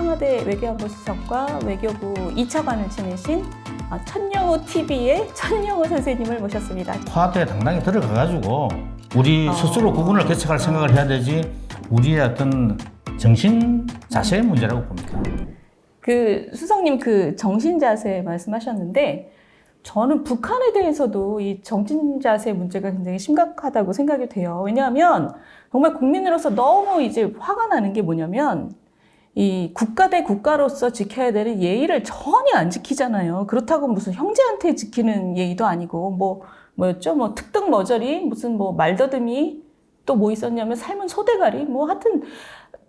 청와대 외교안보 수석과 외교부 2차관을 지내신 아, 천영호 TV의 천영호 선생님을 모셨습니다. 화두에 당당히 들어가가지고 우리 어. 스스로 구분을 개척할 생각을 해야 되지 우리의 어떤 정신 자세의 문제라고 봅니다. 그 수석님 그 정신 자세 말씀하셨는데 저는 북한에 대해서도 이 정신 자세 문제가 굉장히 심각하다고 생각이 돼요. 왜냐하면 정말 국민으로서 너무 이제 화가 나는 게 뭐냐면 이 국가 대 국가로서 지켜야 되는 예의를 전혀 안 지키잖아요. 그렇다고 무슨 형제한테 지키는 예의도 아니고 뭐 뭐였죠? 뭐 특등 머저리 무슨 뭐 말더듬이 또 뭐 있었냐면 삶은 소대가리 뭐 하여튼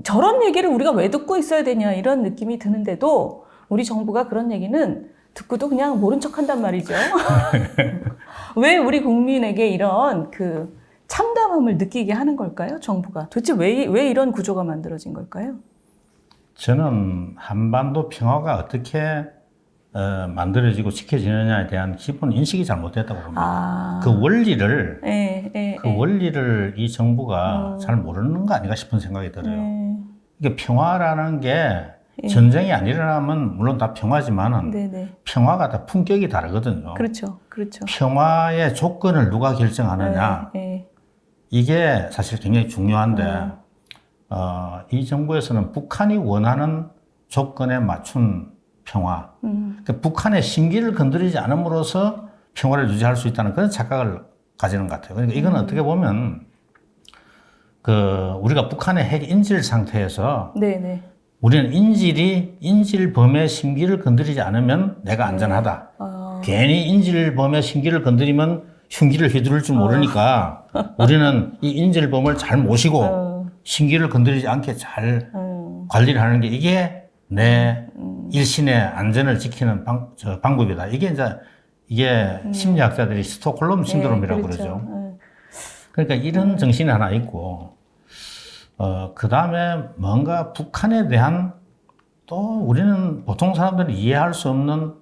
저런 얘기를 우리가 왜 듣고 있어야 되냐 이런 느낌이 드는데도 우리 정부가 그런 얘기는 듣고도 그냥 모른 척 한단 말이죠. 왜 우리 국민에게 이런 그 참담함을 느끼게 하는 걸까요? 정부가 도대체 왜, 왜 이런 구조가 만들어진 걸까요? 저는 한반도 평화가 어떻게 어, 만들어지고 지켜지느냐에 대한 기본 인식이 잘못됐다고 봅니다. 아, 그 원리를 예, 예, 그 예. 원리를 이 정부가 음. 잘 모르는 거 아닌가 싶은 생각이 들어요. 예, 이게 평화라는 게 예. 전쟁이 안 일어나면 물론 다 평화지만은 네, 네. 평화가 다 품격이 다르거든요. 그렇죠, 그렇죠. 평화의 조건을 누가 결정하느냐 예, 예. 이게 사실 굉장히 중요한데 음. 어, 이 정부에서는 북한이 원하는 조건에 맞춘 평화, 음, 그러니까 북한의 심기를 건드리지 않음으로써 평화를 유지할 수 있다는 그런 착각을 가지는 것 같아요. 그러니까 이건 어떻게 보면 그 우리가 북한의 핵 인질 상태에서 네, 네. 우리는 인질이 인질범의 심기를 건드리지 않으면 내가 안전하다. 어, 괜히 인질범의 심기를 건드리면 흉기를 휘두를 줄 모르니까 우리는 이 인질범을 잘 모시고 어, 심기를 건드리지 않게 잘 어, 관리를 하는 게 이게 내 일신의 안전을 지키는 방, 저 방법이다. 이게 이제 이게 심리학자들이 스톡홀름 신드롬이라고 예, 그러죠. 그렇죠. 예. 그러니까 이런 정신이 하나 있고, 어, 그 다음에 뭔가 북한에 대한 또 우리는 보통 사람들이 이해할 수 없는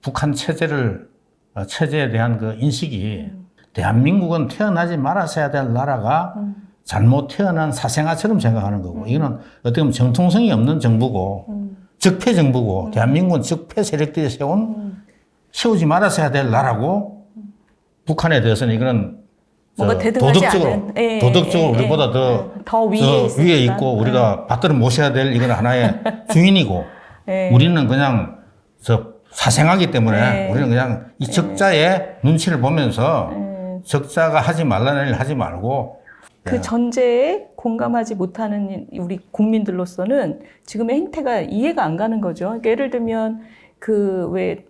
북한 체제를, 어, 체제에 대한 그 인식이 대한민국은 태어나지 말았어야 될 나라가 잘못 태어난 사생아처럼 생각하는 거고, 이거는 어떻게 보면 정통성이 없는 정부고, 적폐 정부고, 대한민국은 적폐 세력들이 세운, 세우지 말았어야 될 나라고, 북한에 대해서는 이거는 도덕적으로 않은 예, 도덕적으로 예, 예, 우리보다 더, 예, 더 위에, 저 있으니까. 위에 있고 우리가 받들어 모셔야 될 이건 하나의 주인이고 예. 우리는 그냥 저 사생하기 때문에 예. 우리는 그냥 이 적자의 눈치를 보면서 예. 적자가 하지 말라는 일 하지 말고 그 전제에 공감하지 못하는 우리 국민들로서는 지금의 행태가 이해가 안 가는 거죠. 그러니까 예를 들면 그 왜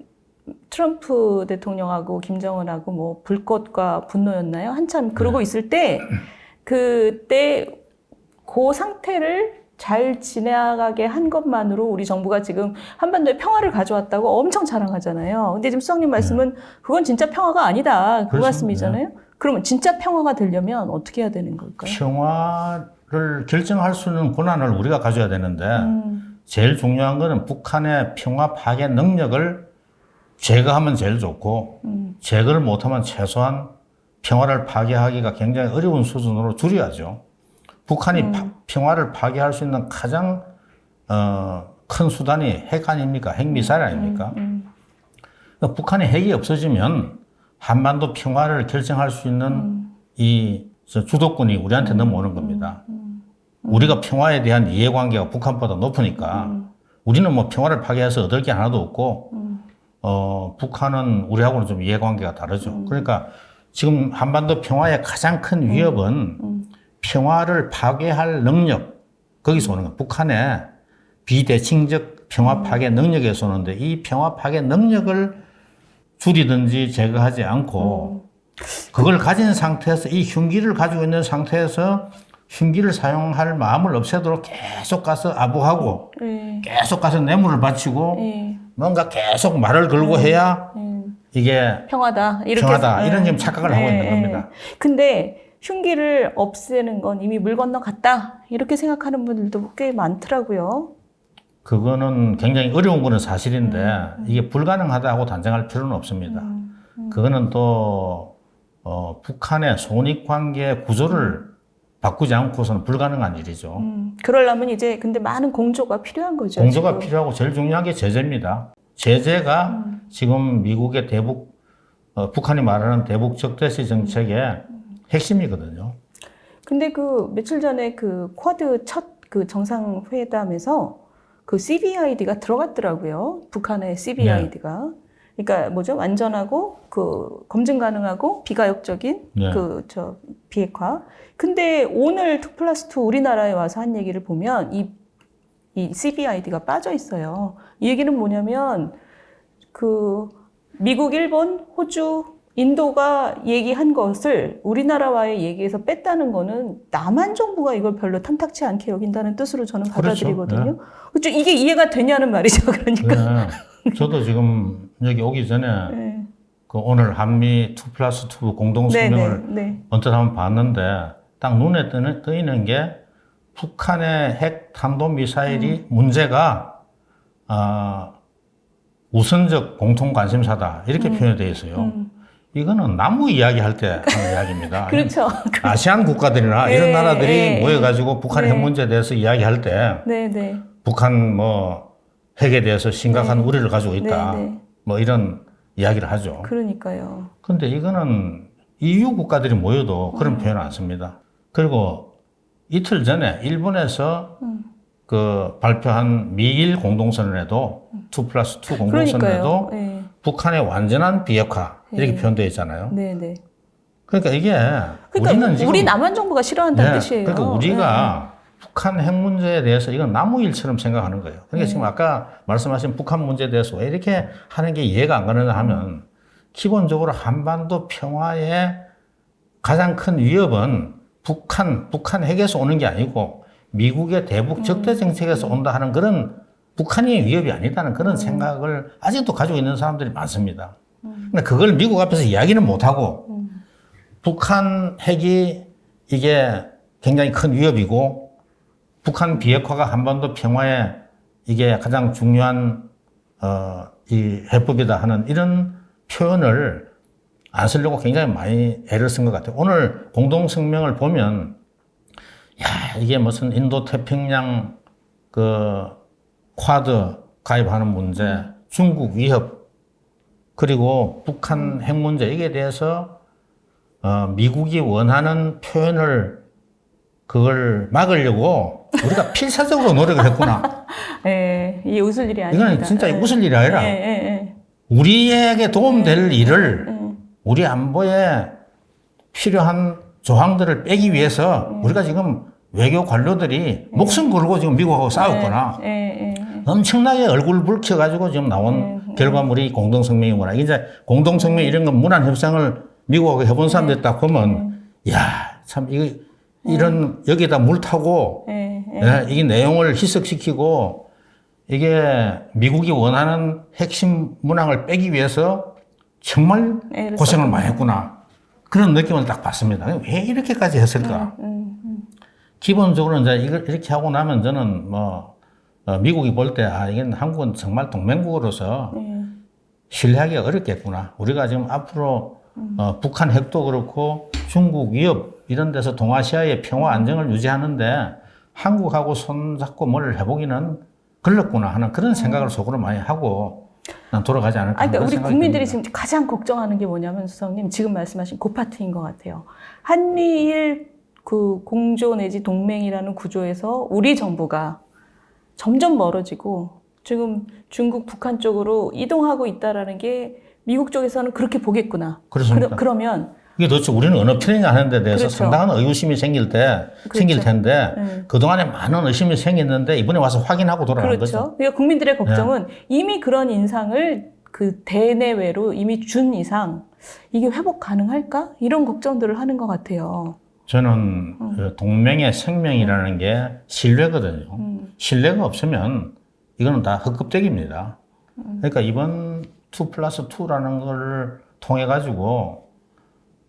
트럼프 대통령하고 김정은하고 뭐 불꽃과 분노였나요? 한참 그러고 있을 때 그때 그 상태를 잘 지나가게 한 것만으로 우리 정부가 지금 한반도에 평화를 가져왔다고 엄청 자랑하잖아요. 근데 지금 수석님 말씀은 그건 진짜 평화가 아니다. 그 그렇죠. 말씀이잖아요. 그러면 진짜 평화가 되려면 어떻게 해야 되는 걸까요? 평화를 결정할 수 있는 권한을 우리가 가져야 되는데 음, 제일 중요한 거는 북한의 평화 파괴 능력을 제거하면 제일 좋고 음, 제거를 못하면 최소한 평화를 파괴하기가 굉장히 어려운 수준으로 줄여야죠. 북한이 음. 파- 평화를 파괴할 수 있는 가장 어, 큰 수단이 핵 아닙니까? 핵미사일 아닙니까? 음, 그러니까 북한의 핵이 없어지면 한반도 평화를 결정할 수 있는 음. 이저 주도권이 우리한테 넘어오는 겁니다. 우리가 평화에 대한 이해관계가 북한보다 높으니까 음. 우리는 뭐 평화를 파괴해서 얻을 게 하나도 없고 어, 북한은 우리하고는 좀 이해관계가 다르죠. 그러니까 지금 한반도 평화의 가장 큰 위협은 평화를 파괴할 능력 거기서 오는 거예요. 북한의 비대칭적 평화 파괴 능력에서 오는데 이 평화 파괴 능력을 줄이든지 제거하지 않고 그걸 가진 상태에서 이 흉기를 가지고 있는 상태에서 흉기를 사용할 마음을 없애도록 계속 가서 아부하고 예, 계속 가서 뇌물을 바치고 예, 뭔가 계속 말을 걸고 해야 예. 이게 평화다 이렇게 평화다 이런 예. 지금 착각을 하고 예, 있는 예. 겁니다. 근데 흉기를 없애는 건 이미 물 건너 갔다 이렇게 생각하는 분들도 꽤 많더라고요. 그거는 굉장히 어려운 거는 사실인데 이게 불가능하다고 단정할 필요는 없습니다. 그거는 또 어, 북한의 손익관계 구조를 바꾸지 않고서는 불가능한 일이죠. 음, 그러려면 이제 근데 많은 공조가 필요한 거죠. 공조가 지금. 필요하고 제일 중요한 게 제재입니다. 제재가 음. 지금 미국의 대북 어, 북한이 말하는 대북 적대시 정책의 핵심이거든요. 근데 그 며칠 전에 그 쿼드 첫 그 정상회담에서 그 CBID가 들어갔더라고요. 북한의 CBID가. 그러니까 뭐죠? 완전하고 그 검증 가능하고 비가역적인 네. 그저 비핵화. 근데 오늘 2 플러스 2 우리나라에 와서 한 얘기를 보면 이, 이 CBID가 빠져 있어요. 이 얘기는 뭐냐면 그 미국, 일본, 호주, 인도가 얘기한 것을 우리나라와의 얘기에서 뺐다는 거는 남한 정부가 이걸 별로 탐탁치 않게 여긴다는 뜻으로 저는 그렇죠. 받아들이거든요. 그렇죠. 이게 이해가 되냐는 말이죠. 그러니까. 네. 저도 지금 여기 오기 전에 네. 그 오늘 한미 2 플러스 2 공동 네, 성명을 네, 네. 언뜻 한번 봤는데 딱 눈에 뜨는, 뜨이는 게 북한의 핵 탄도 미사일이 문제가 아, 우선적 공통 관심사다 이렇게 표현되어 있어요. 음. 이거는 나무 이야기 할 때 하는 이야기입니다. 그렇죠. 아시안 국가들이나 이런 네, 나라들이 네. 모여가지고 북한 네. 핵 문제에 대해서 이야기할 때 네, 네. 북한 뭐 핵에 대해서 심각한 우려를 가지고 있다. 네, 네. 뭐 이런 이야기를 하죠. 그러니까요. 근데 이거는 EU 국가들이 모여도 그런 음. 표현을 안 씁니다. 그리고 이틀 전에 일본에서 음. 그 발표한 미일 공동선언에도 2 플러스 2 공동선언에도. 네. 북한의 완전한 비핵화 이렇게 네. 표현되어 있잖아요. 네, 네. 그러니까 이게 그러니까 우리는 지금 우리 남한 정부가 싫어한다는 네, 뜻이에요. 그러니까 우리가 북한 핵 문제에 대해서 이건 나무일처럼 생각하는 거예요. 그러니까 네. 지금 아까 말씀하신 북한 문제에 대해서 왜 이렇게 하는 게 이해가 안 가느냐 하면 기본적으로 한반도 평화의 가장 큰 위협은 북한, 북한 핵에서 오는 게 아니고 미국의 대북 적대 정책에서 온다 하는 그런 북한이 위협이 아니다는 그런 생각을 아직도 가지고 있는 사람들이 많습니다. 근데 그걸 미국 앞에서 이야기는 못하고 북한 핵이 이게 굉장히 큰 위협이고 북한 비핵화가 한반도 평화에 이게 가장 중요한 어, 이 해법이다 하는 이런 표현을 안 쓰려고 굉장히 많이 애를 쓴 것 같아요. 오늘 공동성명을 보면 야 이게 무슨 인도 태평양 그 쿼드 가입하는 문제, 중국 위협 그리고 북한 핵 문제 이게 대해서 어, 미국이 원하는 표현을 그걸 막으려고 우리가 필사적으로 노력을 했구나. 예, 이게 웃을 일이 아닙니다. 이건 진짜 예. 웃을 일이 아니라 예, 예, 우리에게 도움될 일을 예. 예. 우리 안보에 필요한 조항들을 빼기 위해서 음. 우리가 지금 외교 관료들이 목숨 걸고 지금 미국하고 싸웠거나 예, 예, 예. 엄청나게 얼굴 붉혀가지고 지금 나온 네, 결과물이 공동성명이구나. 이제 공동성명 이런 건 문안 협상을 미국하고 해본 사람들 딱 보면, 야, 참, 이거, 이런, 여기다 물 타고, 예, 이게 내용을 희석시키고, 이게 미국이 원하는 핵심 문항을 빼기 위해서 정말 애를 고생을 많이 했구나. 그런 느낌을 딱 받습니다. 왜 이렇게까지 했을까? 음, 음. 기본적으로 이제 이걸 이렇게 하고 나면 저는 뭐 어, 미국이 볼 때 아 이건 한국은 정말 동맹국으로서 예. 신뢰하기가 어렵겠구나. 우리가 지금 앞으로 어, 북한 핵도 그렇고 중국 위협 이런 데서 동아시아의 평화 안정을 유지하는데 한국하고 손잡고 뭘 해보기는 걸렸구나 하는 그런 생각을 속으로 많이 하고 난 돌아가지 않을까. 아, 그러니까 우리 국민들이 듭니다. 지금 가장 걱정하는 게 뭐냐면 수석님 지금 말씀하신 그 파트인 것 같아요. 한미일 그 공조 내지 동맹이라는 구조에서 우리 정부가 점점 멀어지고 지금 중국, 북한 쪽으로 이동하고 있다라는 게 미국 쪽에서는 그렇게 보겠구나. 그렇습니까? 그러, 면 이게 도대체 우리는 어느 편이냐 하는 데 대해서 그렇죠. 상당한 의구심이 생길 때 그렇죠. 생길 텐데 네. 그동안에 많은 의심이 생겼는데 이번에 와서 확인하고 돌아간 거죠. 그렇죠. 그러니까 국민들의 네. 걱정은 이미 그런 인상을 그 대내외로 이미 준 이상 이게 회복 가능할까? 이런 걱정들을 하는 것 같아요. 저는 그 동맹의 생명이라는 게 신뢰거든요. 음. 신뢰가 없으면 이거는 다 헛급대기입니다. 그러니까 이번 2 플러스 2라는 걸 통해 가지고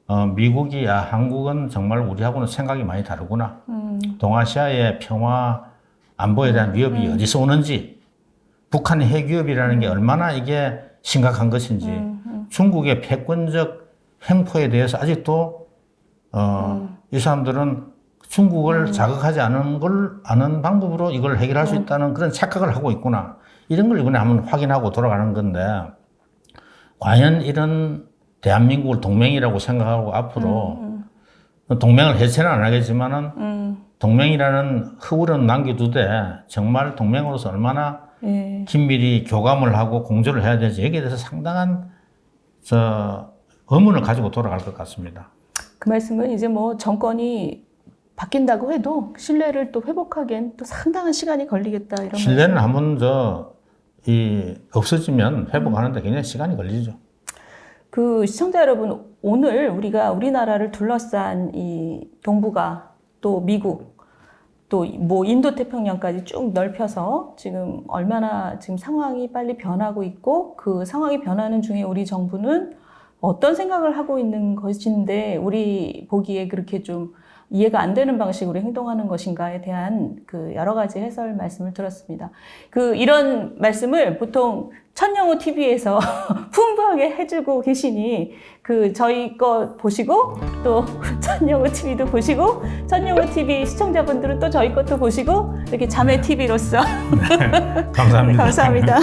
어, 미국이 야 한국은 정말 우리하고는 생각이 많이 다르구나. 음. 동아시아의 평화 안보에 대한 위협이 어디서 오는지, 북한의 핵 위협이라는 게 얼마나 이게 심각한 것인지, 음. 중국의 패권적 행포에 대해서 아직도 어, 이 사람들은 중국을 자극하지 않은 걸 아는 방법으로 이걸 해결할 수 음. 있다는 그런 착각을 하고 있구나. 이런 걸 이번에 한번 확인하고 돌아가는 건데 과연 이런 대한민국을 동맹이라고 생각하고 앞으로 동맹을 해체는 안 하겠지만은 음, 동맹이라는 흐울은 남겨두되 정말 동맹으로서 얼마나 예. 긴밀히 교감을 하고 공조를 해야 되지 여기에 대해서 상당한 저 의문을 가지고 돌아갈 것 같습니다. 그 말씀은 이제 뭐 정권이 바뀐다고 해도 신뢰를 또 회복하기엔 또 상당한 시간이 걸리겠다 이런 신뢰는 한번 저이 없어지면 회복하는데 굉장히 시간이 걸리죠. 그 시청자 여러분, 오늘 우리가 우리나라를 둘러싼 이 동북아, 또 미국, 또 뭐 인도 태평양까지 쭉 넓혀서 지금 얼마나 지금 상황이 빨리 변하고 있고 그 상황이 변하는 중에 우리 정부는 어떤 생각을 하고 있는 것인데 우리 보기에 그렇게 좀 이해가 안 되는 방식으로 행동하는 것인가에 대한 그 여러 가지 해설 말씀을 들었습니다. 그 이런 말씀을 보통 천영호 TV에서 풍부하게 해주고 계시니 그 저희 거 보시고 또 천영호 TV도 보시고 천영호 TV 시청자분들은 또 저희 것도 보시고 이렇게 자매 TV로서 감사합니다. 감사합니다.